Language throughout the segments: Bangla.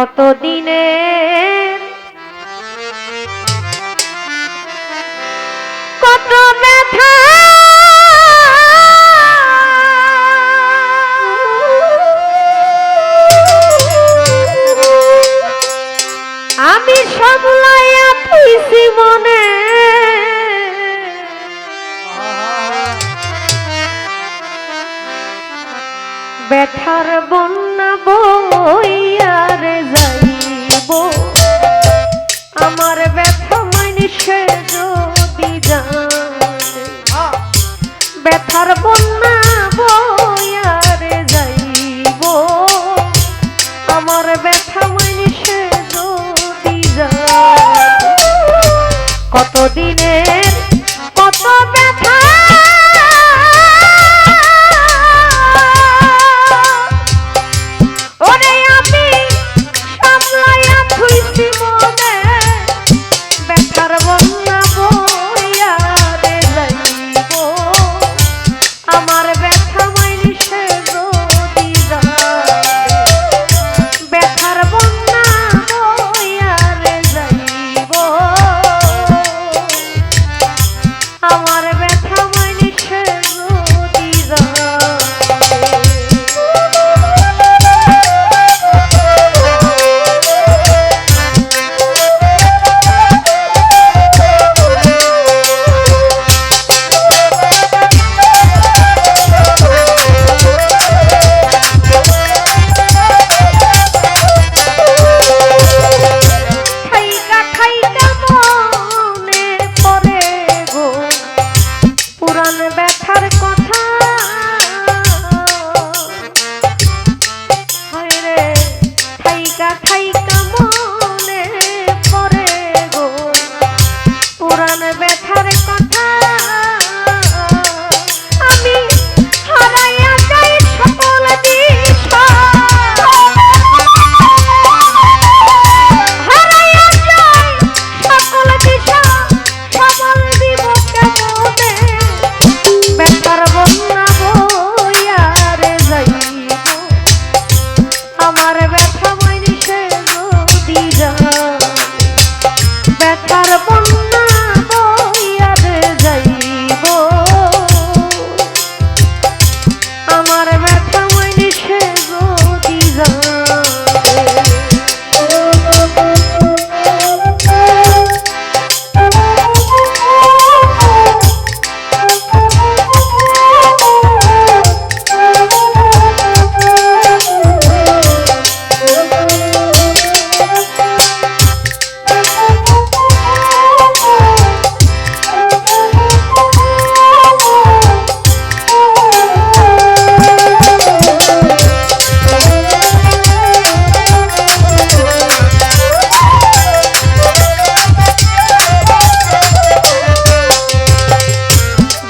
কত দিনে কত ব্যথা? আমি সামলাইয়া পিছি মনে। ব্যথার বন্যা বই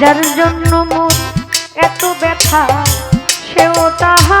যার জন্য মন এত ব্যথা সেও তাহা